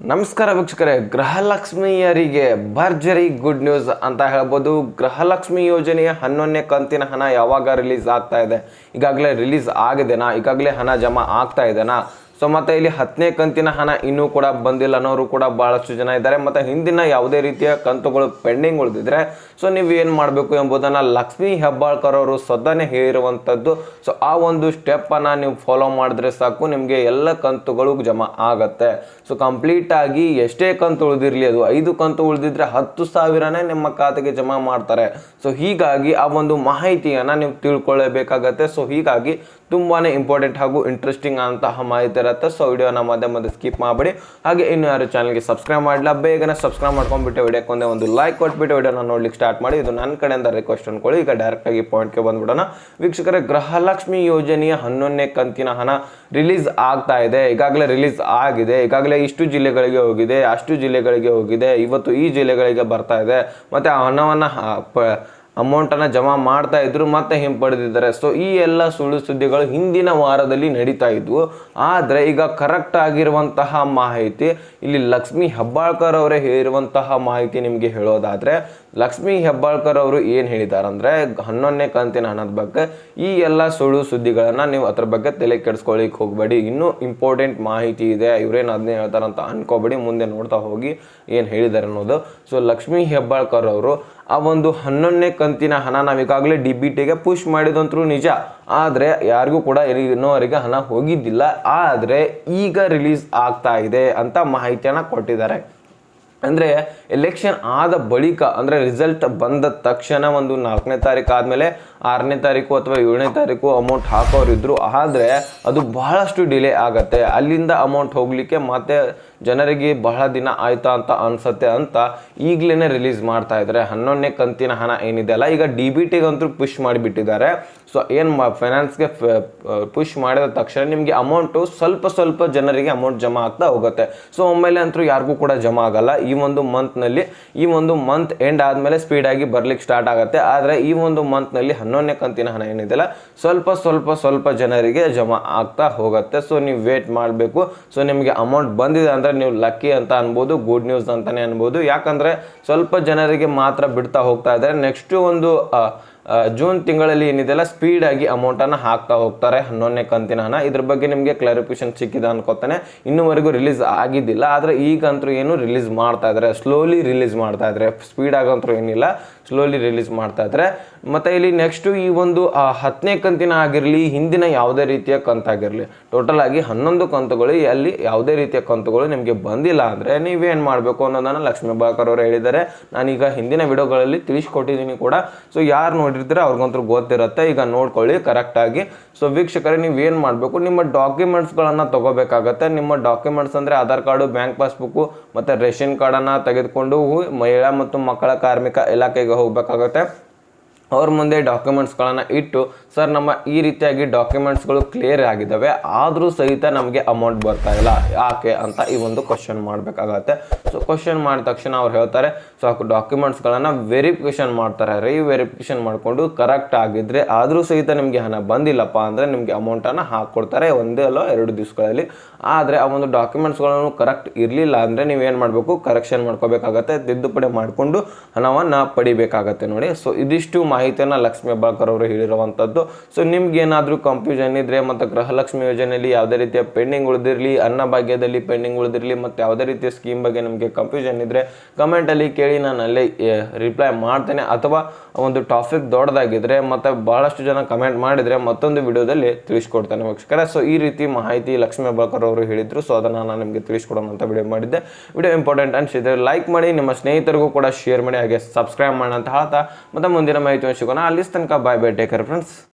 ನಮಸ್ಕಾರ ವೀಕ್ಷಕರೇ, ಗೃಹಲಕ್ಷ್ಮಿಯರಿಗೆ ಭರ್ಜರಿ ಗುಡ್ ನ್ಯೂಸ್ ಅಂತ ಹೇಳ್ಬೋದು. ಗೃಹಲಕ್ಷ್ಮಿ ಯೋಜನೆಯ ಹನ್ನೊಂದನೇ ಕಂತಿನ ಹಣ ಯಾವಾಗ ರಿಲೀಸ್ ಆಗ್ತಾ ಇದೆ? ಈಗಾಗಲೇ ರಿಲೀಸ್ ಆಗಿದೆನಾ ಈಗಾಗಲೇ ಹಣ ಜಮಾ ಆಗ್ತಾ ಇದೆನಾ ಸೊ ಮತ್ತೆ ಇಲ್ಲಿ ಹತ್ತನೇ ಕಂತಿನ ಹಣ ಇನ್ನೂ ಕೂಡ ಬಂದಿಲ್ಲ. ಅನ್ನೋರು ಕೂಡ ಬಹಳಷ್ಟು ಜನ ಇದ್ದಾರೆ. ಮತ್ತೆ ಹಿಂದಿನ ಯಾವುದೇ ರೀತಿಯ ಕಂತುಗಳು ಪೆಂಡಿಂಗ್ ಉಳಿದಿದ್ರೆ ಸೊ ನೀವು ಏನು ಮಾಡಬೇಕು ಎಂಬುದನ್ನು ಲಕ್ಷ್ಮೀ ಹೆಬ್ಬಾಳ್ಕರ್ ಅವರು ಸದನೆ ಹೇಳಿರುವಂತದ್ದು ಸೊ ಆ ಒಂದು ಸ್ಟೆಪ್ಪನ್ನು ನೀವು ಫಾಲೋ ಮಾಡಿದ್ರೆ ಸಾಕು. ನಿಮಗೆ ಎಲ್ಲ ಕಂತುಗಳು ಜಮಾ ಆಗತ್ತೆ. ಸೊ ಕಂಪ್ಲೀಟ್ ಆಗಿ ಎಷ್ಟೇ ಕಂತು ಉಳಿದಿರಲಿ, ಅದು ಐದು ಕಂತು ಉಳಿದಿದ್ರೆ ಹತ್ತು ಸಾವಿರನೇ ನಿಮ್ಮ ಖಾತೆಗೆ ಜಮಾ ಮಾಡ್ತಾರೆ. ಸೊ ಹೀಗಾಗಿ ಆ ಒಂದು ಮಾಹಿತಿಯನ್ನು ನೀವು ತಿಳ್ಕೊಳ್ಳೇಬೇಕಾಗತ್ತೆ. ಸೊ ಹೀಗಾಗಿ ತುಂಬಾ ಇಂಪಾರ್ಟೆಂಟ್ ಹಾಗೂ ಇಂಟ್ರೆಸ್ಟಿಂಗ್ ಅಂತಹ ಮಾಹಿತಿ ಇರುತ್ತೆ. ಸೊ ವಿಡಿಯೋನ ಮಧ್ಯೆ ಮಧ್ಯೆ ಸ್ಕಿಪ್ ಮಾಡಬೇಡಿ. ಹಾಗೆ ಇನ್ನು ಯಾರು ಚಾನಲ್ಗೆ ಸಬ್ಸ್ಕ್ರೈಬ್ ಮಾಡಲ್ಲ ಬೇಗನೆ ಸಬ್ಸ್ಕ್ರೈಬ್ ಮಾಡ್ಕೊಂಡ್ಬಿಟ್ಟು ವಿಡಿಯೋಕ್ಕೆ ಒಂದೇ ಒಂದು ಲೈಕ್ ಕೊಟ್ಬಿಟ್ಟು ವಿಡಿಯೋನ ನೋಡ್ಲಿಕ್ಕೆ ಸ್ಟಾರ್ಟ್ ಮಾಡಿ. ಇದು ನನ್ನ ಕಡೆಯಿಂದ ರಿಕ್ವೆಸ್ಟ್ ಅನ್ಕೊಳ್ಳಿ. ಈಗ ಡೈರೆಕ್ಟಾಗಿ ಪಾಯಿಂಟ್ಗೆ ಬಂದ್ಬಿಡೋಣ. ವೀಕ್ಷಕರ, ಗೃಹಲಕ್ಷ್ಮಿ ಯೋಜನೆಯ ಹನ್ನೊಂದನೇ ಕಂತಿನ ಹಣ ರಿಲೀಸ್ ಆಗ್ತಾ ಇದೆ. ಈಗಾಗಲೇ ರಿಲೀಸ್ ಆಗಿದೆ. ಈಗಾಗಲೇ ಇಷ್ಟು ಜಿಲ್ಲೆಗಳಿಗೆ ಹೋಗಿದೆ, ಅಷ್ಟು ಜಿಲ್ಲೆಗಳಿಗೆ ಹೋಗಿದೆ, ಇವತ್ತು ಈ ಜಿಲ್ಲೆಗಳಿಗೆ ಬರ್ತಾ ಇದೆ. ಮತ್ತು ಆ ಹಣವನ್ನು ಅಮೌಂಟನ್ನು ಜಮಾ ಮಾಡ್ತಾ ಇದ್ರು ಮತ್ತೆ ಹಿಂಪಡೆದಿದ್ದಾರೆ. ಸೊ ಈ ಎಲ್ಲ ಸುಳ್ಳು ಸುದ್ದಿಗಳು ಹಿಂದಿನ ವಾರದಲ್ಲಿ ನಡೀತಾ ಇದ್ವು. ಆದರೆ ಈಗ ಕರೆಕ್ಟ್ ಆಗಿರುವಂತಹ ಮಾಹಿತಿ, ಇಲ್ಲಿ ಲಕ್ಷ್ಮಿ ಹೆಬ್ಬಾಳ್ಕರ್ ಅವರೇ ಹೇಳಿರುವಂತಹ ಮಾಹಿತಿ ನಿಮಗೆ ಹೇಳೋದಾದರೆ, ಲಕ್ಷ್ಮಿ ಹೆಬ್ಬಾಳ್ಕರ್ ಅವರು ಏನು ಹೇಳಿದ್ದಾರೆ ಅಂದರೆ ಹನ್ನೊಂದನೇ ಕಂತಿನ ಹಣದ ಬಗ್ಗೆ ಈ ಎಲ್ಲ ಸುಳ್ಳು ಸುದ್ದಿಗಳನ್ನು ನೀವು ಅದ್ರ ಬಗ್ಗೆ ತಲೆ ಕೆಡಿಸ್ಕೊಳ್ಳಿಕ್ಕೆ ಹೋಗಬೇಡಿ. ಇನ್ನೂ ಇಂಪಾರ್ಟೆಂಟ್ ಮಾಹಿತಿ ಇದೆ. ಇವರೇನು ಅದನ್ನೇ ಹೇಳ್ತಾರಂತ ಅನ್ಕೋಬೇಡಿ. ಮುಂದೆ ನೋಡ್ತಾ ಹೋಗಿ ಏನು ಹೇಳಿದ್ದಾರೆ ಅನ್ನೋದು. ಸೊ ಲಕ್ಷ್ಮಿ ಹೆಬ್ಬಾಳ್ಕರ್ ಅವರು ಆ ಒಂದು ಹನ್ನೊಂದನೇ ಕಂತಿನ ಹಣ ನಾವೀಗಾಗಲೇ ಡಿ ಬಿ ಟಿಗೆ ಪುಷ್ ಮಾಡಿದಂತರೂ ನಿಜ. ಆದರೆ ಯಾರಿಗೂ ಕೂಡ ಇನ್ನೋವರೆಗೆ ಹಣ ಹೋಗಿದ್ದಿಲ್ಲ. ಆದರೆ ಈಗ ರಿಲೀಸ್ ಆಗ್ತಾ ಇದೆ ಅಂತ ಮಾಹಿತಿಯನ್ನು ಕೊಟ್ಟಿದ್ದಾರೆ. ಅಂದರೆ ಎಲೆಕ್ಷನ್ ಆದ ಬಳಿಕ, ಅಂದರೆ ರಿಸಲ್ಟ್ ಬಂದ ತಕ್ಷಣ ಒಂದು ನಾಲ್ಕನೇ ತಾರೀಕು ಆದಮೇಲೆ ಆರನೇ ತಾರೀಕು ಅಥವಾ ಏಳನೇ ತಾರೀಕು ಅಮೌಂಟ್ ಹಾಕೋರಿದ್ರು. ಆದರೆ ಅದು ಬಹಳಷ್ಟು ಡಿಲೇ ಆಗತ್ತೆ. ಅಲ್ಲಿಂದ ಅಮೌಂಟ್ ಹೋಗಲಿಕ್ಕೆ ಮತ್ತೆ ಜನರಿಗೆ ಬಹಳ ದಿನ ಆಯ್ತಾ ಅಂತ ಅನ್ಸತ್ತೆ ಅಂತ ಈಗಲೇ ರಿಲೀಸ್ ಮಾಡ್ತಾ ಇದ್ದಾರೆ ಹನ್ನೊಂದನೇ ಕಂತಿನ ಹಣ ಏನಿದೆ ಅಲ್ಲ, ಈಗ ಡಿ ಬಿ ಟಿಗಂತೂ ಪುಷ್ ಮಾಡಿಬಿಟ್ಟಿದ್ದಾರೆ. ಸೊ ಏನು ಫೈನಾನ್ಸ್ಗೆ ಪುಷ್ ಮಾಡಿದ ತಕ್ಷಣ ನಿಮಗೆ ಅಮೌಂಟು ಸ್ವಲ್ಪ ಸ್ವಲ್ಪ ಜನರಿಗೆ ಅಮೌಂಟ್ ಜಮಾ ಆಗ್ತಾ ಹೋಗುತ್ತೆ. ಸೊ ಒಮ್ಮೆಲೆ ಅಂತೂ ಯಾರಿಗೂ ಕೂಡ ಜಮಾ ಆಗಲ್ಲ. ಈ ಒಂದು ಮಂತ್ನಲ್ಲಿ ಈ ಒಂದು ಮಂತ್ ಎಂಡ್ ಆದಮೇಲೆ ಸ್ಪೀಡಾಗಿ ಬರ್ಲಿಕ್ಕೆ ಸ್ಟಾರ್ಟ್ ಆಗುತ್ತೆ. ಆದರೆ ಈ ಒಂದು ಮಂತ್ನಲ್ಲಿ ಹನ್ನೊಂದನೇ ಕಂತಿನ ಹಣ ಏನಿದೆಯಲ್ಲ, ಸ್ವಲ್ಪ ಸ್ವಲ್ಪ ಸ್ವಲ್ಪ ಜನರಿಗೆ ಜಮಾ ಆಗ್ತಾ ಹೋಗುತ್ತೆ. ಸೊ ನೀವು ವೇಟ್ ಮಾಡಬೇಕು. ಸೊ ನಿಮಗೆ ಅಮೌಂಟ್ ಬಂದಿದೆ ಅಂದರೆ ನೀವು ಲಕ್ಕಿ ಅಂತ ಅನ್ಬೋದು ಗುಡ್ ನ್ಯೂಸ್ ಅಂತಲೇ ಅನ್ಬೋದು. ಯಾಕಂದರೆ ಸ್ವಲ್ಪ ಜನರಿಗೆ ಮಾತ್ರ ಬಿಡ್ತಾ ಹೋಗ್ತಾ ಇದ್ದಾರೆ. ನೆಕ್ಸ್ಟು ಒಂದು ಜೂನ್ ತಿಂಗಳಲ್ಲಿ ಏನಿದೆಲ್ಲ ಸ್ಪೀಡಾಗಿ ಅಮೌಂಟನ್ನು ಹಾಕ್ತಾ ಹೋಗ್ತಾರೆ ಹನ್ನೊಂದನೇ ಕಂತಿನ ಹಣ. ಇದ್ರ ಬಗ್ಗೆ ನಿಮಗೆ ಕ್ಲಾರಿಫಿಕೇಶನ್ ಸಿಕ್ಕಿದೆ ಅನ್ಕೋತಾನೆ. ಇನ್ನೂವರೆಗೂ ರಿಲೀಸ್ ಆಗಿದ್ದಿಲ್ಲ, ಆದರೆ ಈಗಂತೂ ಏನು ರಿಲೀಸ್ ಮಾಡ್ತಾ ಇದ್ದಾರೆ ಸ್ಲೋಲಿ ರಿಲೀಸ್ ಮಾಡ್ತಾ ಇದ್ದಾರೆ ಸ್ಪೀಡ್ ಆಗಂತೂ ಏನಿಲ್ಲ ಸ್ಲೋಲಿ ರಿಲೀಸ್ ಮಾಡ್ತಾ ಇದ್ದಾರೆ ಮತ್ತು ಇಲ್ಲಿ ನೆಕ್ಸ್ಟು ಈ ಒಂದು ಹತ್ತನೇ ಕಂತಿನ ಆಗಿರಲಿ, ಹಿಂದಿನ ಯಾವುದೇ ರೀತಿಯ ಕಂತಾಗಿರಲಿ ಟೋಟಲ್ ಆಗಿ ಹನ್ನೊಂದು ಕಂತುಗಳು ಅಲ್ಲಿ ಯಾವುದೇ ರೀತಿಯ ಕಂತುಗಳು ನಿಮಗೆ ಬಂದಿಲ್ಲ ಅಂದರೆ ನೀವೇನು ಮಾಡಬೇಕು ಅನ್ನೋದನ್ನು ಲಕ್ಷ್ಮೀ ಬಾಕರ್ ಅವರು ಹೇಳಿದ್ದಾರೆ. ನಾನೀಗ ಹಿಂದಿನ ವಿಡಿಯೋಗಳಲ್ಲಿ ತಿಳಿಸ್ಕೊಟ್ಟಿದ್ದೀನಿ ಕೂಡ. ಸೊ ಯಾರು ನೋಡಿರ್ತೀರ ಅವ್ರಿಗಂತೂ ಗೊತ್ತಿರುತ್ತೆ. ಈಗ ನೋಡ್ಕೊಳ್ಳಿ ಕರೆಕ್ಟಾಗಿ ಸೊ ವೀಕ್ಷಕರೇ, ನೀವು ಏನು ಮಾಡಬೇಕು? ನಿಮ್ಮ ಡಾಕ್ಯುಮೆಂಟ್ಸ್ಗಳನ್ನು ತೊಗೋಬೇಕಾಗತ್ತೆ. ನಿಮ್ಮ ಡಾಕ್ಯುಮೆಂಟ್ಸ್ ಅಂದರೆ ಆಧಾರ್ ಕಾರ್ಡು ಬ್ಯಾಂಕ್ ಪಾಸ್ಬುಕ್ಕು ಮತ್ತು ರೇಷನ್ ಕಾರ್ಡನ್ನು ತೆಗೆದುಕೊಂಡು ಮಹಿಳಾ ಮತ್ತು ಮಕ್ಕಳ ಕಾರ್ಮಿಕ ಇಲಾಖೆಗೆ ಹೋಗಬೇಕಾಗತ್ತೆ. ಅವ್ರ ಮುಂದೆ ಡಾಕ್ಯುಮೆಂಟ್ಸ್ಗಳನ್ನು ಇಟ್ಟು, ಸರ್, ನಮ್ಮ ಈ ರೀತಿಯಾಗಿ ಡಾಕ್ಯುಮೆಂಟ್ಸ್ಗಳು ಕ್ಲಿಯರ್ ಆಗಿದ್ದಾವೆ ಆದರೂ ಸಹಿತ ನಮಗೆ ಅಮೌಂಟ್ ಬರ್ತಾ ಇಲ್ಲ. ಯಾಕೆ? ಅಂತ ಈ ಒಂದು ಕ್ವಶನ್ ಮಾಡಬೇಕಾಗತ್ತೆ. ಸೊ ಕ್ವಶನ್ ಮಾಡಿದ ತಕ್ಷಣ ಅವ್ರು ಹೇಳ್ತಾರೆ ಸೊ ಡಾಕ್ಯುಮೆಂಟ್ಸ್ಗಳನ್ನು ವೆರಿಫಿಕೇಶನ್ ಮಾಡ್ತಾರೆ. ರೀ ವೆರಿಫಿಕೇಶನ್ ಮಾಡಿಕೊಂಡು ಕರೆಕ್ಟ್ ಆಗಿದ್ದರೆ ಆದರೂ ಸಹಿತ ನಿಮಗೆ ಹಣ ಬಂದಿಲ್ಲಪ್ಪ ಅಂದರೆ ನಿಮಗೆ ಅಮೌಂಟನ್ನು ಹಾಕ್ಕೊಡ್ತಾರೆ ಒಂದೇ ಅಲ್ಲೋ ಎರಡು ದಿವಸಗಳಲ್ಲಿ. ಆದರೆ ಆ ಒಂದು ಡಾಕ್ಯುಮೆಂಟ್ಸ್ಗಳನ್ನು ಕರೆಕ್ಟ್ ಇರಲಿಲ್ಲ ಅಂದರೆ ನೀವೇನು ಮಾಡಬೇಕು? ಕರೆಕ್ಷನ್ ಮಾಡ್ಕೋಬೇಕಾಗತ್ತೆ. ತಿದ್ದುಪಡಿ ಮಾಡಿಕೊಂಡು ಹಣವನ್ನು ಪಡಿಬೇಕಾಗತ್ತೆ ನೋಡಿ. ಸೊ ಇದಿಷ್ಟು ಮಾಹಿತಿಯನ್ನು ಲಕ್ಷ್ಮೀ ಹೆಬ್ಬಾಳ್ಕರ್ ಅವರು ಹೇಳಿರುವಂಥದ್ದು ಸೊ ನಿಮ್ಗೆ ಏನಾದರೂ ಕನ್ಫ್ಯೂಷನ್ ಇದ್ರೆ ಮತ್ತು ಗೃಹಲಕ್ಷ್ಮಿ ಯೋಜನೆಯಲ್ಲಿ ಯಾವುದೇ ರೀತಿಯ ಪೆಂಡಿಂಗ್ ಉಳಿದಿರಲಿ ಅನ್ನಭಾಗ್ಯದಲ್ಲಿ ಪೆಂಡಿಂಗ್ ಉಳಿದಿರಲಿ, ಮತ್ತು ಯಾವುದೇ ರೀತಿಯ ಸ್ಕೀಮ್ ಬಗ್ಗೆ ನಿಮಗೆ ಕನ್ಫ್ಯೂಷನ್ ಇದ್ದರೆ ಕಮೆಂಟಲ್ಲಿ ಕೇಳಿ ನಾನು ಅಲ್ಲೇ ರಿಪ್ಲೈ ಮಾಡ್ತೇನೆ. ಅಥವಾ ಒಂದು ಟಾಪಿಕ್ ದೊಡ್ಡದಾಗಿದ್ದರೆ ಮತ್ತು ಬಹಳಷ್ಟು ಜನ ಕಮೆಂಟ್ ಮಾಡಿದರೆ ಮತ್ತೊಂದು ವಿಡಿಯೋದಲ್ಲಿ ತಿಳಿಸ್ಕೊಡ್ತೇನೆ ವೀಕ್ಷಕರೇ. ಸೊ ಈ ರೀತಿ ಮಾಹಿತಿ ಲಕ್ಷ್ಮೀ ಹೆಬ್ಬಾಳ್ಕರ್ ಅವರು ಹೇಳಿದ್ರು. ಸೊ ಅದನ್ನು ನಾನು ನಿಮಗೆ ತಿಳಿಸ್ಕೊಡೋಣ ಅಂತ ವಿಡಿಯೋ ಮಾಡಿದ್ದೆ. ವಿಡಿಯೋ ಇಂಪಾರ್ಟೆಂಟ್ ಅನಿಸಿದ್ರೆ ಲೈಕ್ ಮಾಡಿ, ನಿಮ್ಮ ಸ್ನೇಹಿತರಿಗೂ ಕೂಡ ಶೇರ್ ಮಾಡಿ, ಹಾಗೆ ಸಬ್ಸ್ಕ್ರೈಬ್ ಮಾಡಿ ಅಂತ ಹೇಳ್ತಾ. ಮತ್ತು ಮುಂದಿನ ಮಾಹಿತಿ ಸಿಗೋಣ ಅಲ್ಲಿ ತನಕ ಬಾಯ್ ಬೈ ಟೇಕರ್ ಫ್ರೆಂಡ್ಸ್